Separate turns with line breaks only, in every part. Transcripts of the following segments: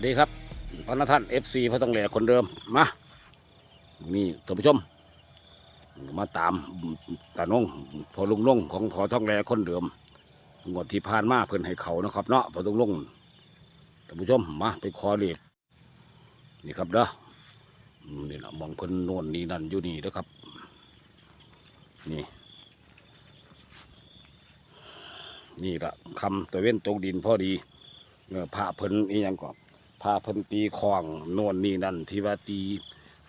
วัสดีครับพระนท่านเอฟซีพระต้องแหล่คนเดิมมามีท่านผู้ชม มาตามตานงพอลุงน้องของพอท่องแหล่คนเดิมงวดที่ผ่านมาเพิ่อนให้เขานะครับเนาะพอลุงน้องท่านผู้ชมมาไปขอเลขนี่ครับเด้อนี่ละมองเพิ่นโน่นนี่นั่นอยู่นี่เด้อครับ นี่ นี่ละคำตะเว้นตกดินพอดีเพระเพิ่นอีหยังก่อน พระเพิ่นตีคลองโน่นนี่นั่นที่ว่าตี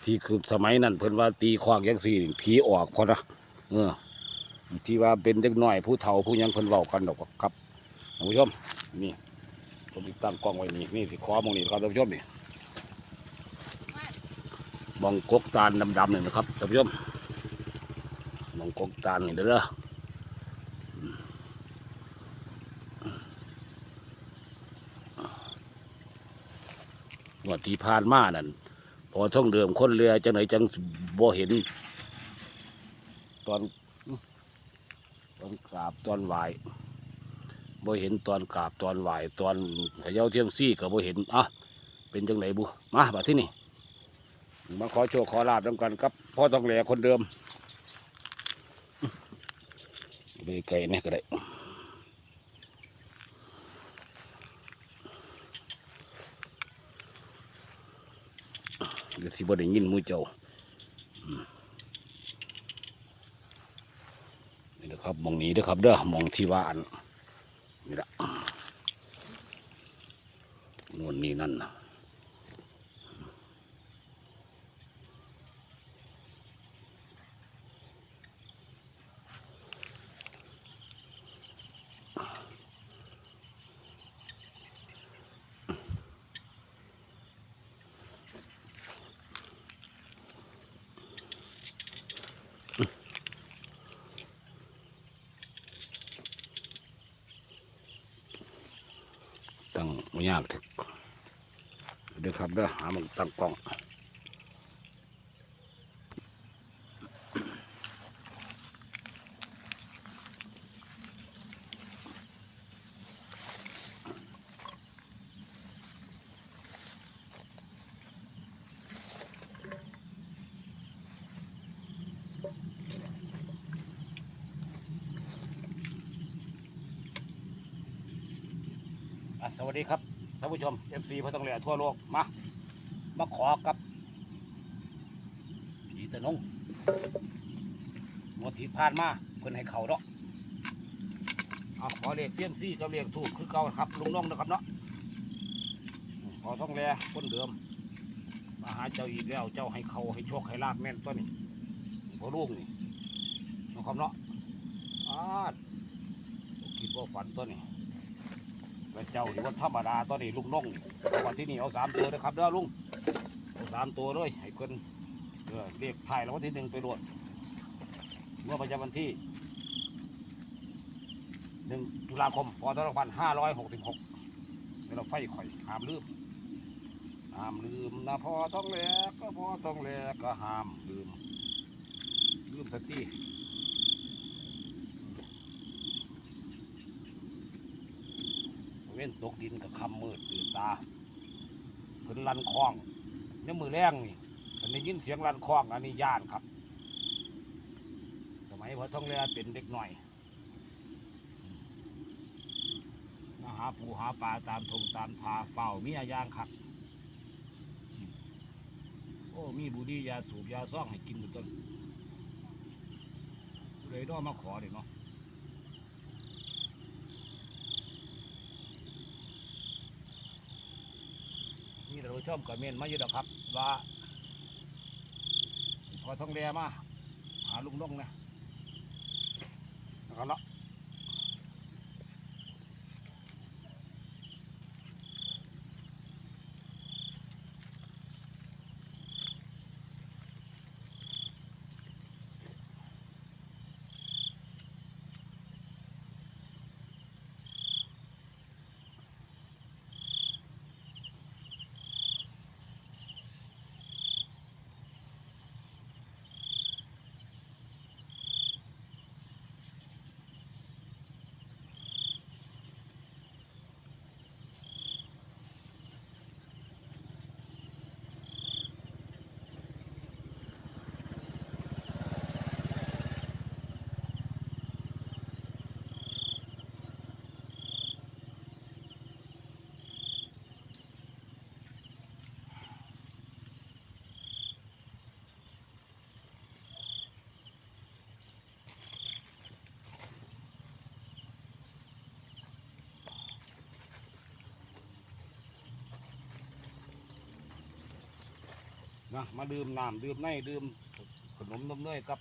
ที่คือสมัยนั้นเพิ่นว่าตีคลองยังสี่ผีออกพอนะเออที่ว่าเป็นเด็กน้อยผู้เฒ่าผู้ยังเพิ่นเว้ากันดอกครับท่านผู้ชมนี่ผมติดตั้งกล้องไว้นี่นี่สิขอมองนี่ครับท่านผู้ชมนี่มองกกตาลดำๆนี่นะครับท่านผู้ชมมองกกตาลนี่เด้อ งวดที่ผ่านมานั่นพอท่องเดิมคนเรือจังไหนจังบ่เห็น ตอนตอนกราบตอนไหวบ่เห็นตอนกราบตอนไหวตอนขย่าเทียมซี่ก็บ่เห็นอะเป็นจังไหนบุมาบัดที่นี่มาขอโชว์ขอลาบน้ำกันครับพ่อต้องแหลคนเดิมไปไกลเนี่ยก็ได้ ก็สิบ่ได้ยินมูเจ้านี่นะครับมองนี้เด้อครับเด้อมองที่ว่าอันนี่ละโน่นนี่นั่นนะากถึกเด้อครับเด้อหามันตั้งกล้องสวัสดีครับ ผู้ชม FC พระต้องเหลือทั่วโลกมา มาขอกับผีตะนงงวดที่ผ่านมาเพิ่นให้เขาเนาะเอาขอเลขเตี้ยมซี่กับเลขถูกคือเก่าครับลุงน้องนะครับเนาะขอท่องแลคนเดิม มาหาเจ้าอีกแล้วเจ้าให้เขาให้โชคให้ลาบแม่นตัวนี้พอลูกนี่นะครับเนาะอาดคิดว่าฝันตัวนี้ ระเจ้านี่ว่าธรรมดาตอนนี้ลุงน้องวันที่นี่เอาสามตัวนะครับเด้อลุงเอาสามตัวเลยให้เพิ่นเออเรียกถ่ายแล้ววันที่หนึ่งไปรวดเมื่อประจำวันที่หนึ่งตุลาคมพศสองพันห้าร้อยหกสิบหกเราไฟข่อยห้ามลืมห้ามลืมนะพอต้องแลกก็พอต้องแลกก็ห้ามลืมลืมสักที ว้นตกดินกับคำมืดตื่นตาเพิ่นลันคลองนี่มือแรงนี่ฉันได้ยินเสียงลันคลองอันนี้ย่านครับ สมัยพอท่องเรือเป็นเด็กหน่อยมาหาปูหาปลาตามทงตามทาเฝ้ามีอาย่างครับโอ้มีบุดียาสูบยาซ่องให้กินหมดต้นเลยต้องมาขอเด็เนาะ นี่เราชมก็เมนมาอยู่ดอกครับ ว่า พอท้องแดมาหาลุงน้องนะแล้วก็เนาะ นะมาดื่มน้ำดื่มในดื่มขนมนมเนยกับ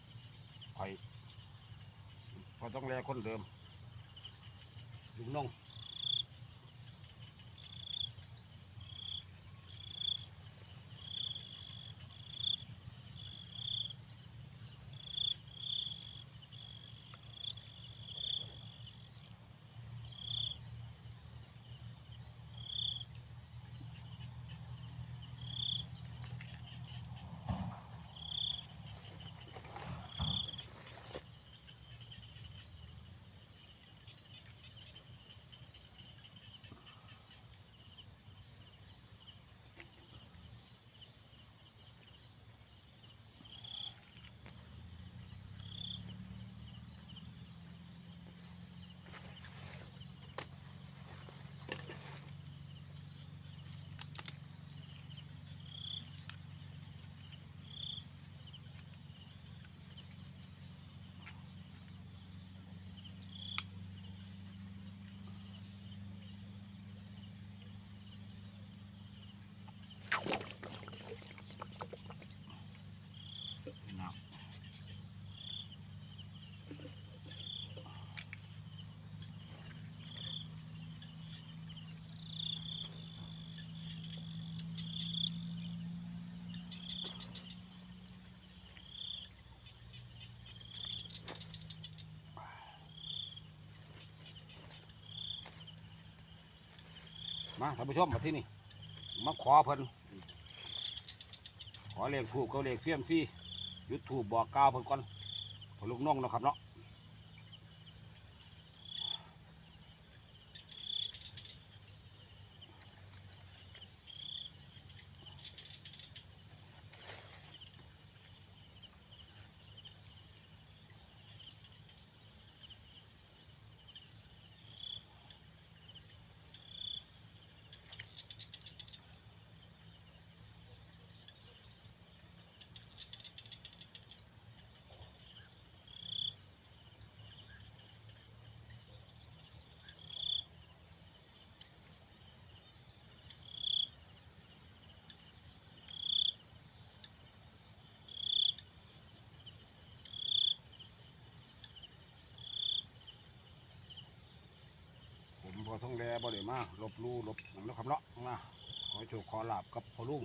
ไข่พอต้องแลคนเดิมลุงน้อง น้ำ มาท่านผู้ชมมาที่นี่มาขอเพิ่นขอเลขถูกเขาเลขเสียมซี่ยุดถูกบอกกาวเพิ่นก่อนพอลูกน้องเนาะครับเนาะ ทองแลบ่ได้มาลบลู่ลบหนังแล้วครับเนาะมาขอโชคขอลาบกับพ่อลุง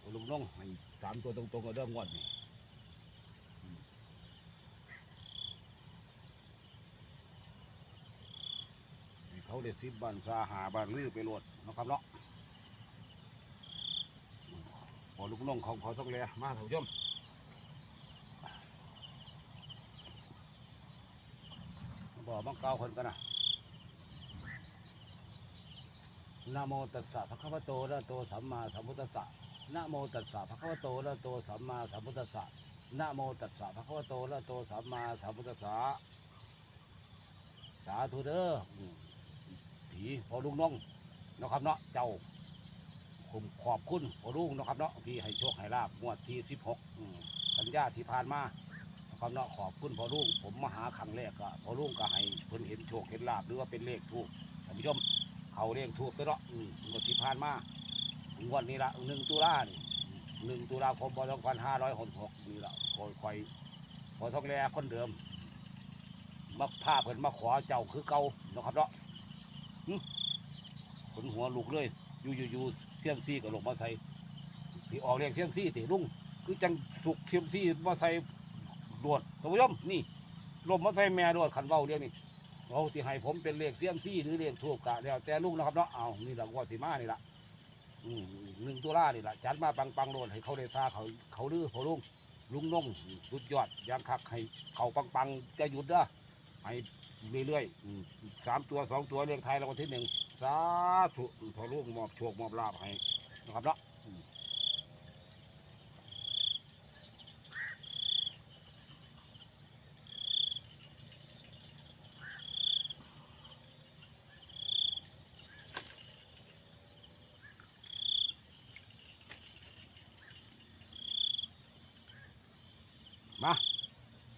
พ่อลุงน้องให้สามตัวตรงๆก็เรื่องงวดนี่ให้เขาได้สิบบันซาหาบานลือไปโหลดนาะครับเนาะพอลุงน้องของพอทองแลมาท่านผู้ชมบอกบังเกาคนกันนะ นะโมตัสสะภะคะวะโตอะระโตสัมมาสัมพุทธัสสะนะโมตัสสะภะคะวะโตอะระโตสัมมาสัมพุทธัสสะนะโมตัสสะภะคะวะโตอะระโตสัมมาสัมพุทธัสสะสาธุเด้อผีพอลุงน้องนะครับเนาะเจ้าผมขอบคุณพอลุงนะครับเนาะที่ให้โชคให้ลาบงวดที่สิบหกกันยาที่ผ่านมานะครับเนาะขอบคุณพอลุงผมมาหาครั้งแรกก็พอลุงก็ให้เพิ่นเห็นโชคเห็นลาบหรือว่าเป็นเลขถูกท่านผู้ชม เขาเรียกถูกไปเนาะงวดที่ผ่านมางวดนี้ละหนึ่งตุลานี่หนึ่งตุลาคมปีสองพันห้าร้อยหกหกนี่ละคอยคอยพอทองแลคนเดิมมาพาเพิ่นมาขอเจ้าคือเก่าเนาะครับเนาะขนหัวลูกเลยอยู่อยู่อยู่เสียมซี่กับลงมาใส่ที่ออกเรียกเสียมซี่ติลุงคือจังสุกเสียมซี่มาใส่ดวดท่านผู้ชมนี่ลมมาใส่แม่ดวดขันเบาเรียกนี่ เอาที่ให้ผมเป็นเลขเสียมซี่หรือเลขทูกกะแล้วแต่ลุงนะครับเนาะเอานี่แหละงว่าสิมานี่ละอืมหนึ่งตัวล่านี่ละจัดมาปังปังๆโดนให้เขาได้ซาเขาเขาลือพอลุงลุงนงสุดยอดยังคักให้เขาปังปังๆจะหยุดเด้อให้เรื่อยๆอืมสามตัวสองตัวเลขไทยรางวัลที่หนึ่งสาธุพอลุงมอบโชคมอบลาภให้นะครับเนาะ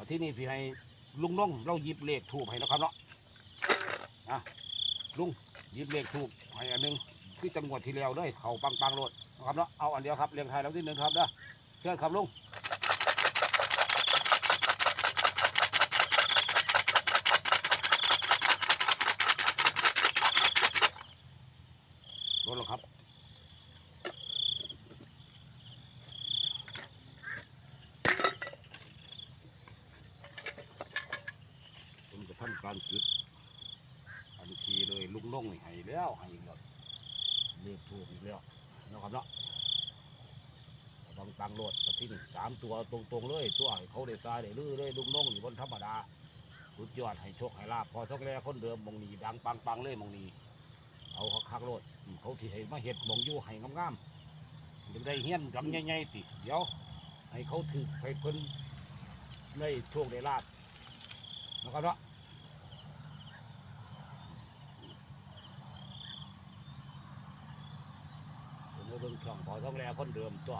ที่นี่สิให้ลุงน้องเราหยิบเลขถูกให้นะครับเนาะอะลุงหยิบเลขถูกให้อันหนึ่งคือจังหวัดที่แล้วเลยเขาปังปังๆโลดนะครับเนาะเอาอันเดียวครับเรียงไทยแล้วที่หนึ่งครับเด้อเชิญครับลุงรถแล้วครับผมจะทำการจุดอันทีเลยลุ งลงนี่ให้แล้วให้อีกแล้วเรียกถูกอีกแล้วนะครับเนาะต้องตังโหลดมาที่นี่สามตัวตรงๆเลย ตัวให้เขาได้ตายได้ลือเลยลุงลงนี่บนธรรมดาสุดยอดให้โชคให้ลาบพอชกแรกคนเดิมมองนี้ดังปังๆเลยมองนี้เอาเขาคักโลดเขาที่ให้มาเห็ดมองยู่ให้งามๆยังได้เฮี้ยนกำใหญ่ๆติเดี๋ยวให้เขาถือให้เพิ่นได้โชคได้ลาบนะครับเนาะผมก็เบิ่ง ช่องพอต้องแล้วคนเดิมตัว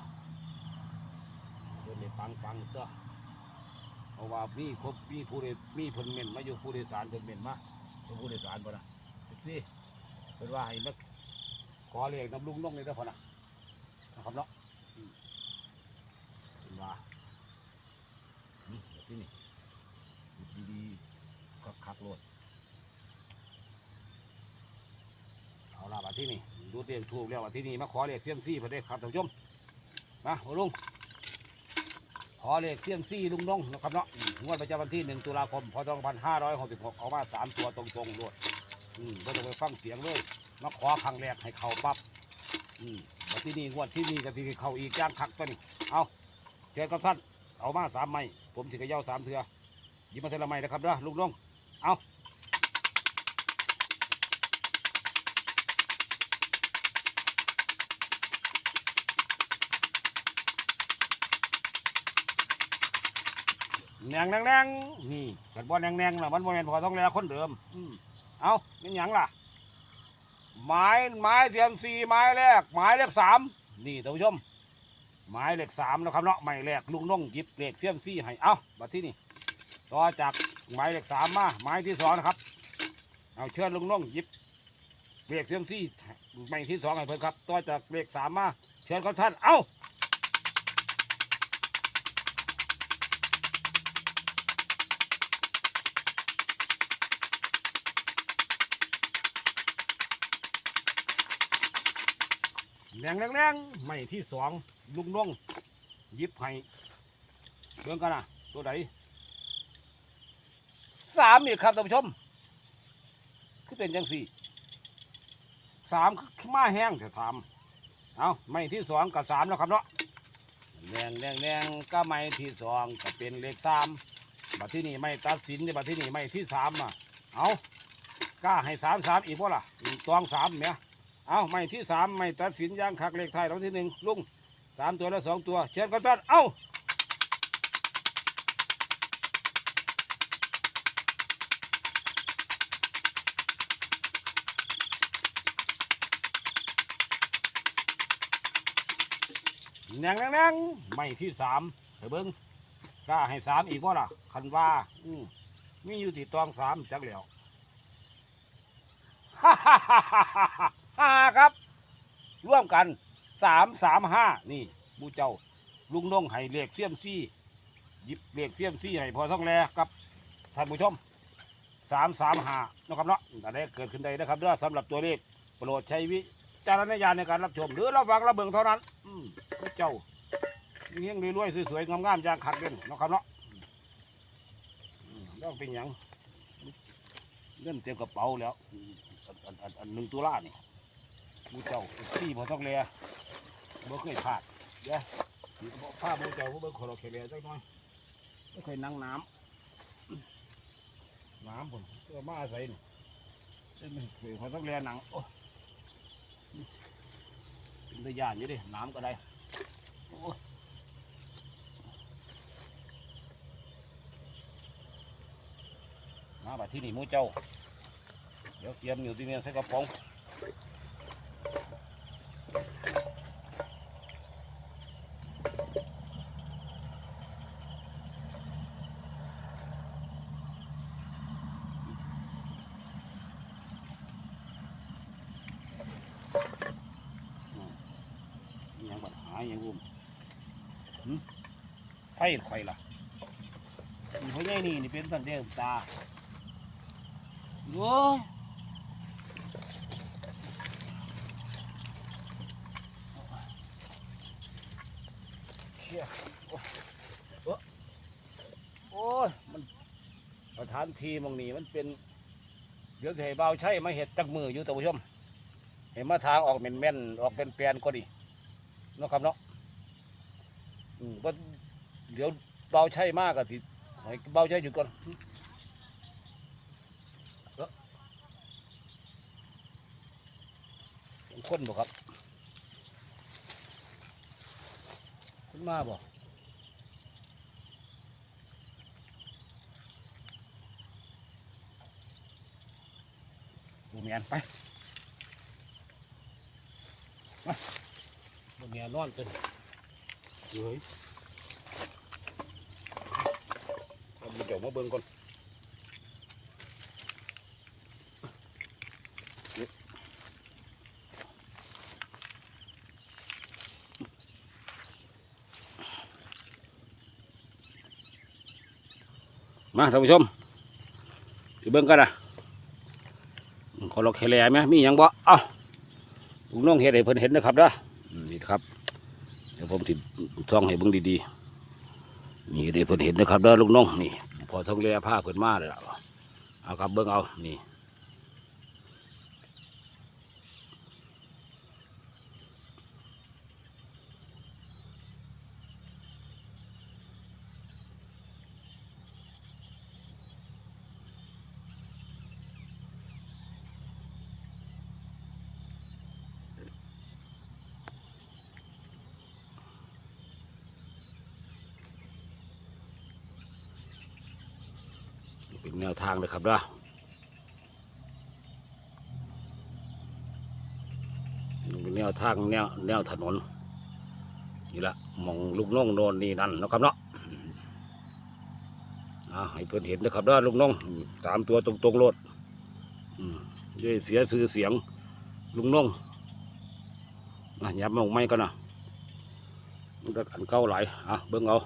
เพิ่นได้ปังๆตัวเพราะว่ามีครบมีผู้ใดมีเพิ่นเม่นมาอยู่ผู้โดยสารเพิ่นเม่นมาเป็นผู้โดยสารบ่นะสิเป็นว่าให้มาขอเรียกน้ำลุงน้องเลยนะพอนะนะครับเนาะเป็นว่าอืมแบบที่นี่ดีๆก็คักโลดเอาละมาที่นี่ ดูเตียงถูกแล้วที่นี่มาขอเรียกเซียมซี่พอได้ครับท่านผู้ชมมาโอ้ลุงขอเรียกเซียมซี่ลุงน้องนะครับเนาะงวดประจำวันที่หนึ่งตุลาคมพศสองพันห้าร้อยหกสิบหกเอามาสามตัวตรงๆด้วยอืมก็ต้องไปฟังเสียงเลยมาขอครั้งแรกให้เขาปั๊บอืมที่นี่งวดที่นี่ก็ที่เขาอีกย่างคักตัวนี้เอาเจอกับท่านเอามาสามไม้ผมสิกระเย้าสามเถื่อยิบมาเทละไม้นะครับเด้อลุงน้องเอา แหนงแหนงแหนงนี่กันบ่แหนงแหนงละมันบ่แม่นพอต้องแลคนเดิมอืมเอาเป็นหยังล่ะ ไม้ไม้เทียมซีไม้แรกไม้เลขสามนี่ท่านผู้ชมไม้เลขสามนะครับเนาะไม้แรกลุงน้องหยิบเลขเสียมซีให้เอาบัดที่นี่ต่อจากไม้เลขสามมาไม้ที่สองนะครับ เอาเชิญลุงน้องหยิบเลขเสียมซีไม้ที่สองให้เพิ่นครับต่อจากเลขสามมาเชิญครับท่านเอา แรงแรงแรงไม้ที่สองลุงน้งยิบให้เบิ่งกันนะตัวไหนสามอีกครับท่านผู้ชม คือเป็นจังสี่สามคือมาแห้งแต่สามเอาไม่ที่สองกับสามแล้วครับเนาะแรงแรงแรงก็ไม่ที่สองก็เป็นเลขสามบัดที่นี่ไม่ตัดสินในบัดที่นี่ไม่ที่สามอะเอากล้าให้สามสามอีกว่าล่ะอีกตองสามเนี่ย เอาไม่ที่สามไม่ตัดสินย่างคักเลขไทายรางวัลที่หนึ่งลุงสามตัวและสองตัว เชิญกันท่านเอาแนงแนงแหนงไม่ที่สามเฮ้ยเบิ้งกล้าให้สามอีกว่าล่ะ คันว่าอืมมีอยู่ที่ตองสามจักแล้ว ฮ่าฮ่าฮ่าฮ่า ฮ่าครับ ร่วมกันสามสามห้านี่บูเจ้าลุงน้องให้เหลขเสี้ยมซี่หยิบเหลขเสี้ยมซี่ให้พอท่องแลกับท่านผู้ชมสามสามห้านะครับเนาะอะไรเกิดขึ้นได้นะครับเด้อสำหรับตัวเลขโปรดใช้วิจารณญาณในการรับชม หรือรับฟังรับเบิ่งเท่านั้นอืมเจ้าเงี้ยงรวยๆสวยๆงามๆอย่างขัดเด่นนาะครับเนาะต้องเป็นหยังเงินเต็มกระเป๋าแล้วอันอันอันหนึ่งตัวล่านี่ มูเจ้าซี่พอต้องเลียบ่เคยพลาดเดี๋ยวสิบอกผ้ามูเจ้าผู้เบิ่งขอรเคเลียจักหน่อยไม่เคยนั่งน้ำน้ำผมก็มาอาศัยนี่เอ้ยไม่เคยพอต้องเลียหนังโอ้เป็นตะยานอยู่ดิน้ำก็ได้โอ้ยมาบัดที่นี่หมูเจ้าเดี๋ยวเตรียมอยู่ที่นี่ใส่กระป๋อง ไฟ ข่อยล่ะเพราะไงนี่นี่เป็นสันเดียตาโอ้ยเชี่ยโอ้ยมันสถานที่มองนี้มันเป็นเดี๋ยวให้เบาใช่มาเห็ดจักมืออยู่ท่ผู้ชมเห็นมาทางออกแม่นๆออกเป็นแปลนก็ดีเนะครับเนาะอืมก็ เดี๋ยวเบาใช่มากอะสิเบาใช่หยุดก่อนเอ้นบ่ครับขึ้นมาบ่ดูเมียนไปบนเนี้ยนอนเกินเฮ้ยเอามีเดี๋ ยวมาเบิ่งก่อนมาท่านผู้ชมไปเบิ่งกันนะขอลอกแคลไหมมีหยังบ่เอ้าลุงน้องเห็ดให้เพิ่นเห็นนะครับเด้อนี่ครับเดี๋ยวผมติดซ่องให้เบิ่งดีๆนี่ได้เพิ่นเห็นนะครับเด้อลูกน้องนี่ พอท่องเรือผ้าขึ้นมาเลยล่ะเอาครับเบิ้งเอานี่แนวทางเลยครับเด้อนี่เป็นแนวทางแนวแนวถนนนี่ละมองลูกน้องโนนนี่นั่นนะครับเนาะอาให้เพิ่อนเห็นนะครับด้อลูกน้องสามตัวตรงๆโลดอืมเย่เสียชื่อเสียงลุงน้องอะยับมองไม่ก็นะมันก็อันเก่าหลายอะเบิ่งเอา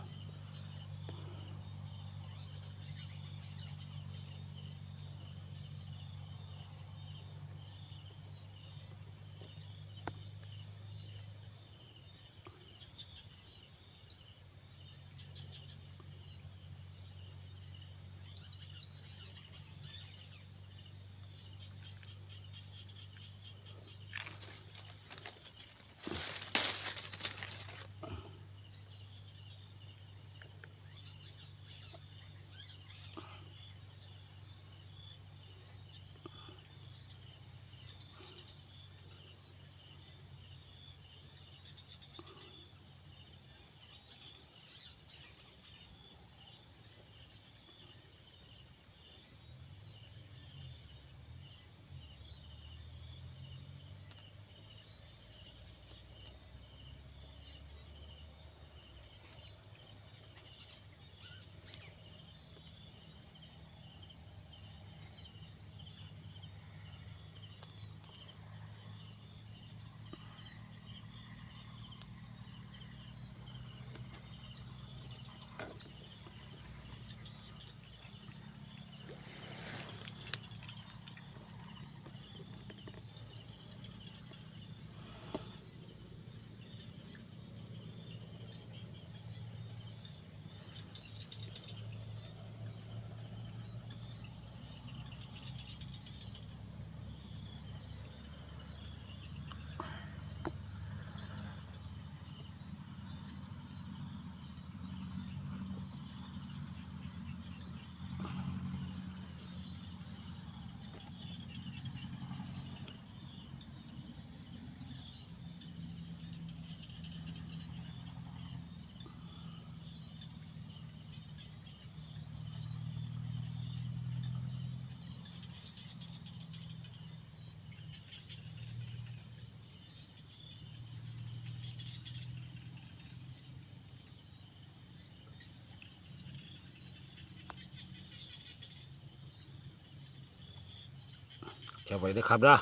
แค่ไว้นะครับนะ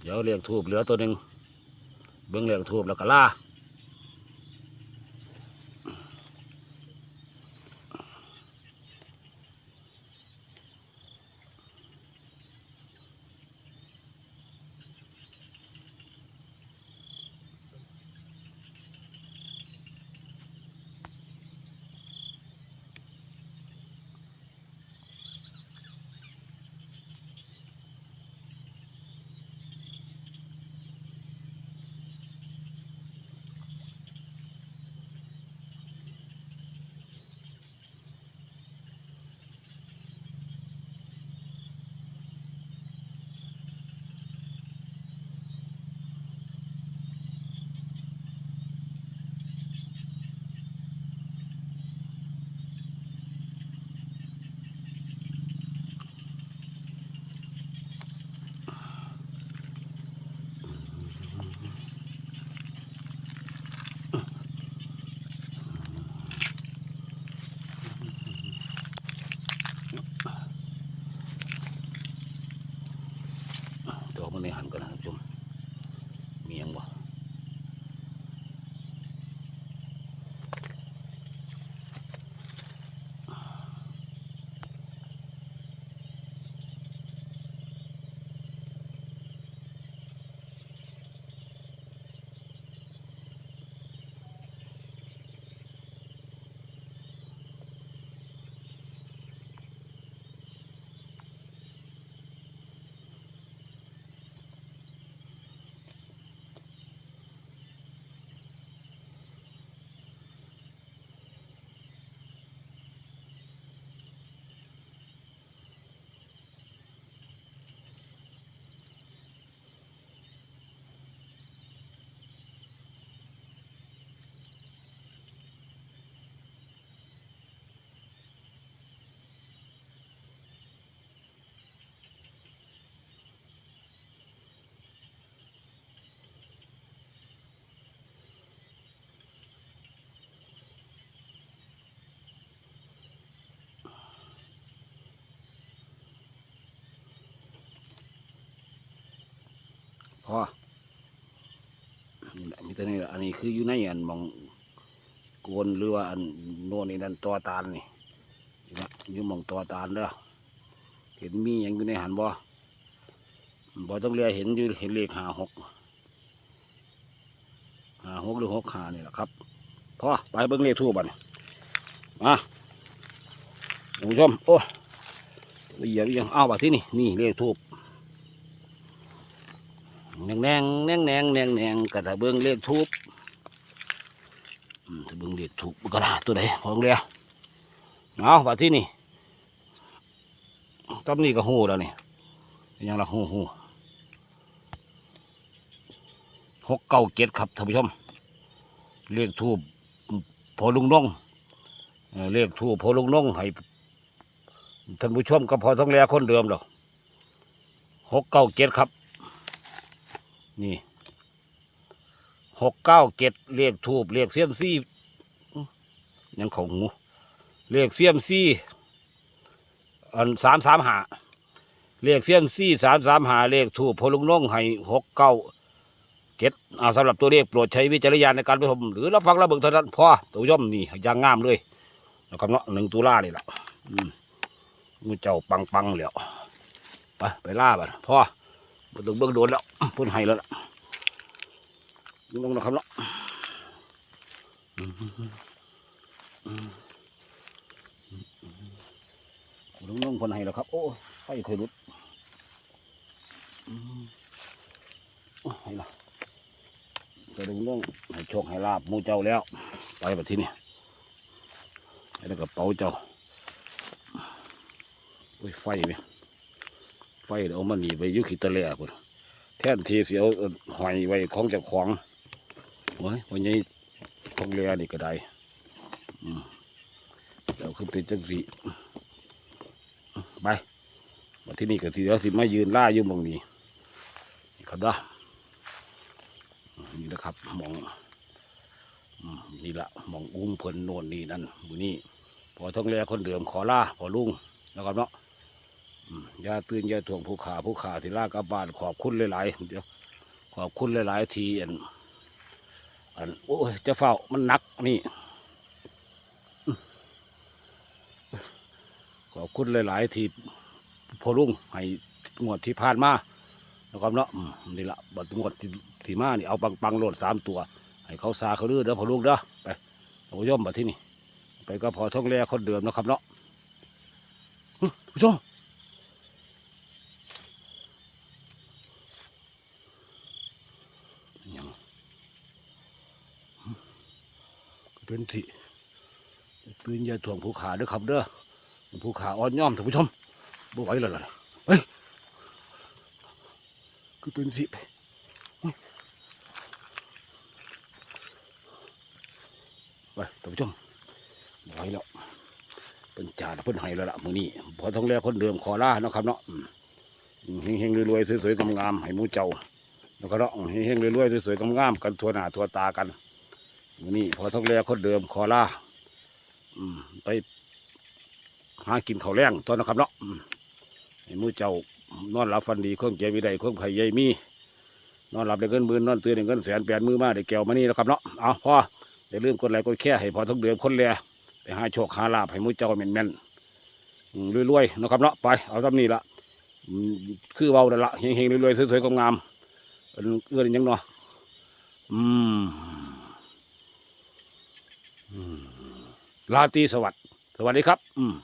เดี๋ยวเลี้ยงทูบเหลือตัวหนึ่งเบิ้งเลี้ยงทูบแล้วก็ล่า พอนี่แหละมีแต่นี่แหละอันนี้คืออยู่ในอันมองโกนหรือว่าอันโน่นนี่นั่นตัวตาลนี่นี่นะอยู่มองตัวตาลเด้อเห็นมีอย่างอยู่ในหันบ่บ่ต้องเรียกเห็นอยู่เห็นเลขหาหกหาหกหรือหกหานี่แหละครับพอไปเบิ่งเลขทั่วบันมาท่านผู้ชมโอ้ละเอียดยังเอาบัดที่นี่นี่เลขทูบ งแนงแนงแนงแนงแนงกระถาเบิ้งเลขทูบอืมถ้าเบิ้งเลขทูบก็ได้ตัวไหนพอเรียวเอาบัดที่นี่ตำนี่ก็หูแล้วนี่ยังละหูหูหกเก้าเจ็ดครับท่านผู้ชมเลขทูบพอลุงน้องเอ่อเลขทูบพอลุงน้องให้ท่านผู้ชมก็พอต้องแลคนเดิมดอกหกเก้าเจ็ดครับ นี่หกเก้าเจ็ดเลขทูบเลขเสียมซี่ยังเขาหูเลขเสียมซี่อันสามสามหาเลขเสียมซี่สามสามหาเลขทูบพลุงน้องให้หกเก้าเจ็ดเอาสำหรับตัวเลขโปรดใช้วิจารณญาณในการไปชมหรือรับฟังระเบิดเท่านั้นพอตัวย่อมนี่ยางงามเลยนะครับเนาะหนึ่งตุลานี่แหละอืมมูเจ้าปังปังๆแล้วไปไปล่าบัดพ่อ บ่ต้องเบิ่งโดนแล้วพ่นให้แล้วล่ะลงนะครับเนาะลงลงพ่นให้แล้วครับ โอ้ไฟเคยลุดอืมโอ้ให้ละไปลงลงให้โชคให้ลาบมูเจ้าแล้ว ไปแบบที่นี่แล้วกระเป๋าเจ้าโอ้ยไฟไหม ไฟเอามันหนีไปยุคิตะเลียพุ่นแทนทีเสียวหอยไว้ของจ้าของโอ้ยวันนี้ของเลียนี่ก็ได้เดี๋ยวคือเป็นจังสีไปมาที่นี่ก็ทีเดียวสิไมายืนล่าอยู่มองนี้นี่ครับด้อนี่นะครับมองนี่ละมองอุ้มเพิ่นโน่นนี่นั่นมือนี้พอท้องเลียคนเดิมขอล่าขอลุงนะครับเนาะ ย่าตื่นย่าถ่วงผู้ขาผู้ขาที่ลากกลับานขอบคุณหลายๆเดี๋ยวขอบคุณหลายๆทีอันอันโอ้ยจะเฝ้ามันนักนี่ขอบคุณหลายๆทีพอลุงให้งวดที่ผ่านมานะครับเนาะนี่ละบัดงวดที่ที่มานี่เอาปังปังโหลดสามตัว ให้เขาซาเขาลือเด้อพอลุงเด้อไปเอาผู้ชมบัดที่นี่ไปก็พอท่องแร่คนเดิมนะครับเนาะผู้ชม หยังหึ เป็นสิปืนยาถ่วงผู้ขาเด้อครับเด้อผู้ขาอ่อนย่อมท่านผู้ชมบ่ไหวแล้วล่ะเฮ้ยคือเป็นสิไปไปท่านผู้ชมบ่ไหวแล้วเป็นจ่าเพิ่นให้แล้วล่ะมื้อนี้พอท้องแรกคนเดิมขอลาเนาะครับเนาะอืมเฮงๆรวยๆสวยๆงามๆให้หมูเจ้าแล้วก็เนาะเฮงๆรวยๆสวยๆงามๆกันทั่วหน้าทั่วตากัน วันนี้พอท้องแรกคนเดิมขอลาไปหากินข้าวแรงตอนนะครับเนาะอืมให้เจ้านอนหลับฟันดีเครื่องเจ็บวิไดเครื่องไผ่ใหญ่มี นอนหลับได้เงินหมื่นนอนตื่นได้เงินแสนแปดมือมาได้แก้วมานี่นะครับเนาะเอาพออย่าลืมกดไลค์กดแชร์ให้พอท้องเดิมคนแรไปหาโชคหาลาภให้หมูเจ้าแม่นๆอืมรวยๆนะครับเนาะไปเอาทำนี่ละคือเบาแต่ละเฮงๆรวยๆสวยๆงามๆเอื้อนยังเนาะอืมอืม ลาตรีสวัสดิ์สวัสดีครับ อืม